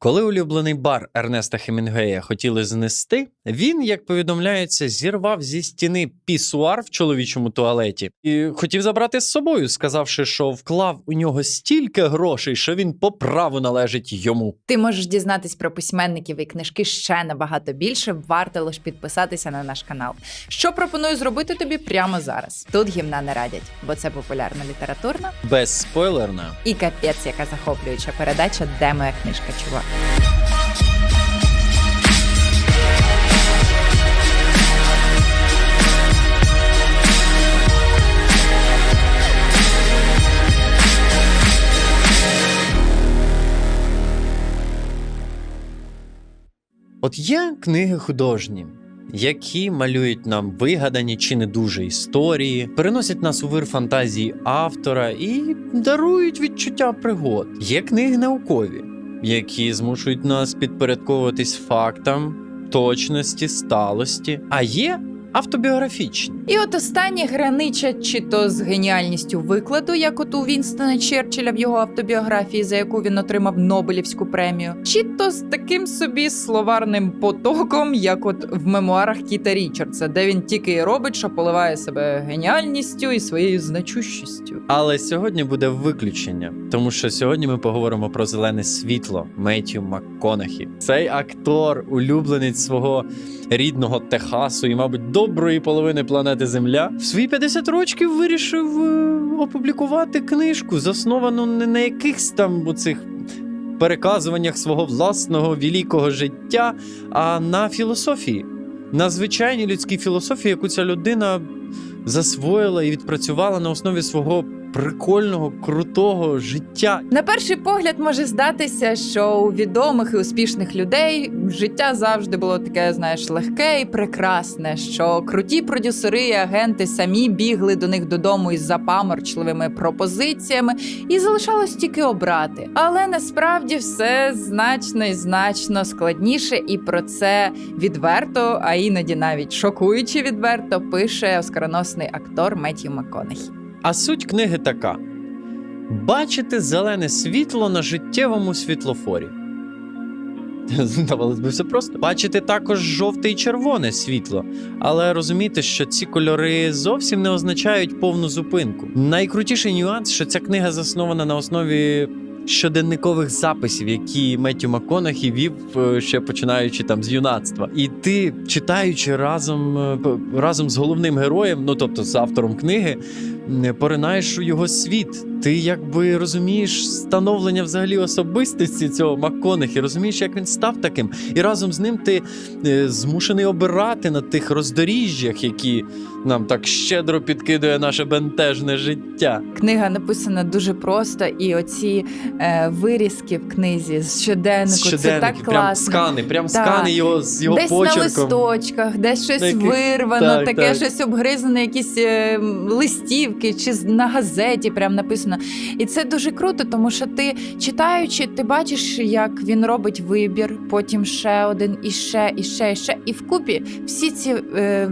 Коли улюблений бар Ернеста Хемінгуея хотіли знести, він, як повідомляється, зірвав зі стіни пісуар в чоловічому туалеті і хотів забрати з собою, сказавши, що вклав у нього стільки грошей, що він по праву належить йому. Ти можеш дізнатись про письменників і книжки ще набагато більше. Варто лише підписатися на наш канал. Що пропоную зробити тобі прямо зараз? Тут гімна не радять, бо це популярна літературна Безспойлерно. і капець, яка захоплююча передача, де моя книжка чувак. От є книги художні, які малюють нам вигадані чи не дуже історії, переносять нас у вир фантазії автора і дарують відчуття пригод. Є книги наукові, які змушують нас підпорядковуватись фактам, точності, сталості, а є автобіографічні. І от останні граничать чи то з геніальністю викладу, як от у Вінстона Черчилля в його автобіографії, за яку він отримав Нобелівську премію, чи то з таким собі словарним потоком, як от в мемуарах Кіта Річардса, де він тільки і робить, що поливає себе геніальністю і своєю значущістю. Але сьогодні буде виключення, тому що сьогодні ми поговоримо про зелене світло Меттью МакКонахі. Цей актор, улюбленець свого рідного Техасу і, мабуть, доброї половини планети Земля, в свої 50 років вирішив е, опублікувати книжку, засновану не на якихось там оцих переказуваннях свого власного великого життя, а на філософії, на звичайній людській філософії, яку ця людина засвоїла і відпрацювала на основі свого прикольного, крутого життя. На перший погляд може здатися, що у відомих і успішних людей життя завжди було таке, знаєш, легке і прекрасне. Що круті продюсери і агенти самі бігли до них додому із запаморчливими пропозиціями, і залишалось тільки обрати. Але насправді все значно і значно складніше, і про це відверто, а іноді навіть шокуючи відверто, пише оскароносний актор Меттью МакКонахі. А суть книги така: бачити зелене світло на життєвому світлофорі. Здавалось би, все просто. Бачити також жовте і червоне світло, але розуміти, що ці кольори зовсім не означають повну зупинку. Найкрутіший нюанс, що ця книга заснована на основі щоденникових записів, які Меттю МакКонахі вів е, ще починаючи там з юнацтва. І ти, читаючи разом, е, разом з головним героєм, ну тобто з автором книги, поринаєш у його світ. Ти якби розумієш становлення взагалі особистості цього МакКонахі, розумієш, як він став таким, і разом з ним ти е, змушений обирати на тих роздоріжжях, які нам так щедро підкидує наше бентежне життя. Книга написана дуже просто, і оці е, вирізки в книзі з щоденнику, З це так щоденників, прям скани, прям Так. скани його з його десь на листочках, десь щось На яких- вирвано, так, таке так. щось обгризане, якісь е, листівки, чи на газеті прям написано. І це дуже круто, тому що ти читаючи, ти бачиш, як він робить вибір, потім ще один, і ще, і ще, і ще. І вкупі всі ці. Е,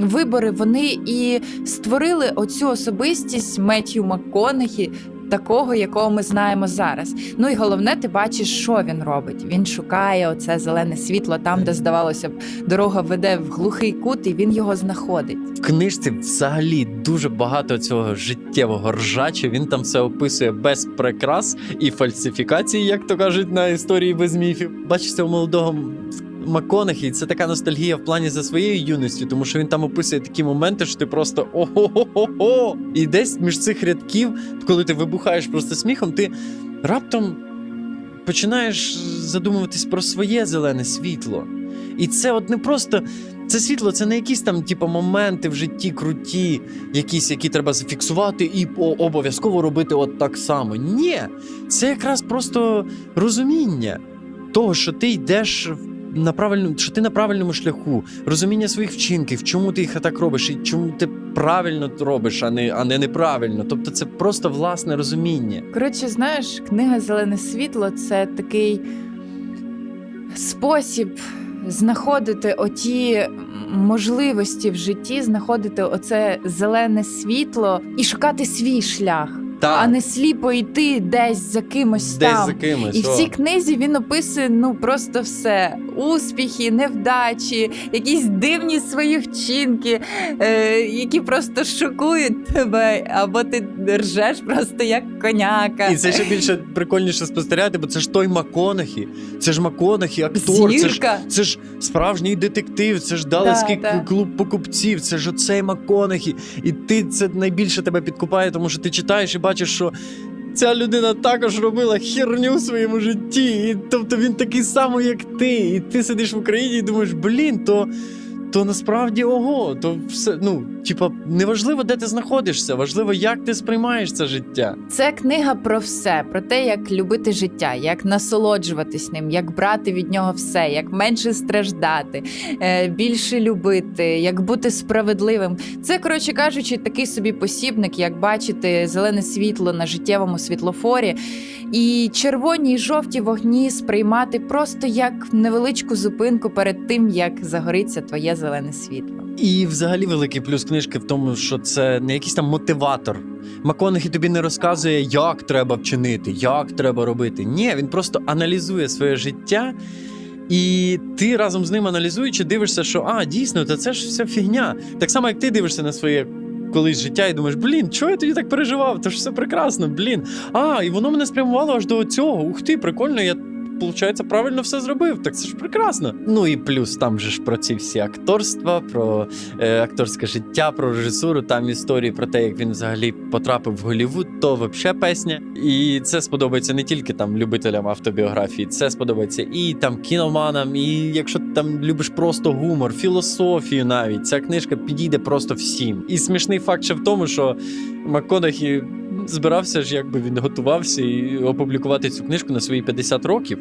Вибори вони і створили оцю особистість Меттью МакКонахі, такого, якого ми знаємо зараз. Ну і головне, ти бачиш, що він робить. Він шукає оце зелене світло там, де здавалося б, дорога веде в глухий кут, і він його знаходить. В книжці взагалі дуже багато цього життєвого ржача. Він там все описує без прикрас і фальсифікацій, як то кажуть, на історії без міфів. Бачите, у молодого Маконахі це така ностальгія в плані за своєю юністю, тому що він там описує такі моменти, що ти просто ого-го-го-го. І десь між цих рядків, коли ти вибухаєш просто сміхом, ти раптом починаєш задумуватись про своє зелене світло. І це от не просто це світло, це не якісь там, типу, моменти в житті круті, якісь, які треба зафіксувати і обов'язково робити от так само. Ні, це якраз просто розуміння того, що ти йдеш в- на правильному, що ти на правильному шляху, розуміння своїх вчинків, чому ти їх так робиш, і чому ти правильно робиш, а не, а не неправильно. Тобто це просто власне розуміння. Коротше, знаєш, книга Зелене світло це такий спосіб знаходити оті можливості в житті, знаходити оце зелене світло і шукати свій шлях. Так. а не сліпо йти десь за кимось Десь там. за кимось. І в цій книзі він описує ну просто все: успіхи, невдачі, якісь дивні свої вчинки, е, які просто шокують тебе, або ти ржеш просто як коняка. І це ще більше прикольніше спостерігати, бо це ж той Маконахі. Це ж Маконахі, актор, це ж, Зірка. це ж справжній детектив, це ж далеський Да, да. клуб покупців, це ж оцей Маконахі. І ти це найбільше тебе підкупає, тому що ти читаєш і бачиш, що. Ця людина також робила херню в своєму житті. І, тобто він такий самий, як ти. І ти сидиш в Україні і думаєш, блін, то, то насправді ого, то все, ну, типа, неважливо, де ти знаходишся, важливо, як ти сприймаєш це життя. Це книга про все, про те, як любити життя, як насолоджуватись ним, як брати від нього все, як менше страждати, е, більше любити, як бути справедливим. Це, коротше кажучи, такий собі посібник, як бачити зелене світло на життєвому світлофорі, і червоні і жовті вогні сприймати просто як невеличку зупинку перед тим, як загориться твоє зелене світло. І взагалі великий плюс книжки в тому, що це не якийсь там мотиватор. МакКонахі тобі не розказує, як треба вчинити, як треба робити. Ні, він просто аналізує своє життя, і ти разом з ним аналізуючи, дивишся, що а, дійсно, та це ж вся фігня. Так само, як ти дивишся на своє. Колись життя і думаєш, блін, чого я тоді так переживав? То ж все прекрасно, блін. А, і воно мене спрямувало аж до цього. Ух ти, прикольно, я Получається, правильно все зробив. Так це ж прекрасно. Ну і плюс там же ж про ці всі акторства, про е, акторське життя, про режисуру. Там історії про те, як він взагалі потрапив в Голівуд, то вообще песня. І це сподобається не тільки там любителям автобіографії, це сподобається і там кіноманам, і якщо ти там любиш просто гумор, філософію навіть ця книжка підійде просто всім. І смішний факт ще в тому, що МакКонахі збирався ж, якби він готувався і опублікувати цю книжку на свої 50 років.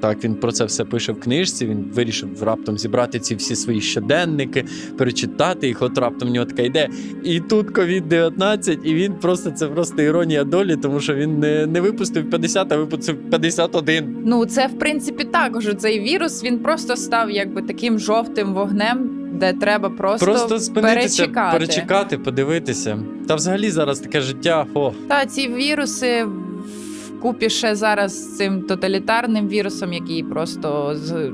Так, він про це все пише в книжці. Він вирішив раптом зібрати ці всі свої щоденники, перечитати їх. От раптом в нього така йде. І тут COVID-19, і він просто це просто іронія долі, тому що він не, не випустив 50, а випустив 51. Ну, це в принципі також цей вірус. Він просто став якби таким жовтим вогнем, де треба просто, Просто спинитися, перечекати. перечекати, подивитися. Та взагалі зараз таке життя. О, Та ці віруси вкупі ще зараз з цим тоталітарним вірусом, який просто з-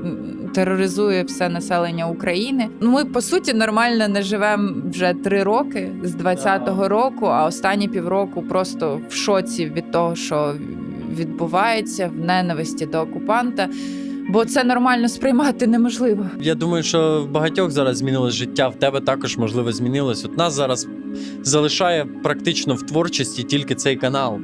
тероризує все населення України. Ну, ми по суті нормально не живемо вже три роки з 20-го року, а останні півроку просто в шоці від того, що відбувається в ненависті до окупанта. Бо це нормально сприймати неможливо. Я думаю, що в багатьох зараз змінилось життя. В тебе також можливо змінилось. От нас зараз залишає практично в творчості тільки цей канал.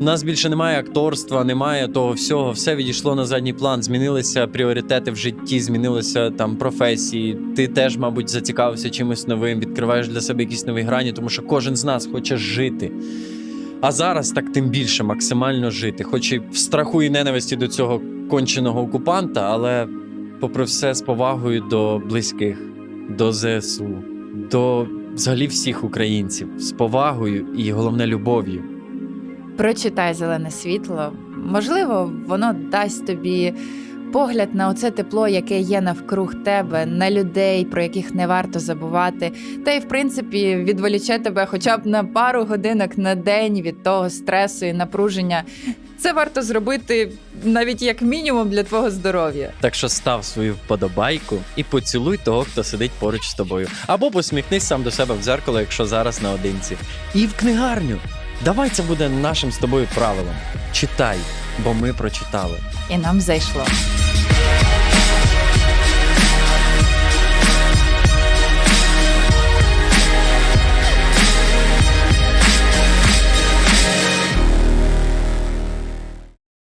У нас більше немає акторства, немає того всього. Все відійшло на задній план. Змінилися пріоритети в житті, змінилися там професії. Ти теж, мабуть, зацікавився чимось новим, відкриваєш для себе якісь нові грані, тому що кожен з нас хоче жити. А зараз так тим більше максимально жити, хоч і в страху і ненависті до цього конченого окупанта, але попри все з повагою до близьких, до ЗСУ, до взагалі всіх українців, з повагою і головне любов'ю. Прочитай зелене світло. Можливо, воно дасть тобі погляд на оце тепло, яке є навкруг тебе, на людей, про яких не варто забувати. Та й в принципі відволіче тебе хоча б на пару годинок на день від того стресу і напруження. Це варто зробити навіть як мінімум для твого здоров'я. Так що став свою вподобайку і поцілуй того, хто сидить поруч з тобою. Або посміхнись сам до себе в дзеркало, якщо зараз наодинці. І в книгарню. Давай це буде нашим з тобою правилом. Читай, бо ми прочитали. І нам зайшло.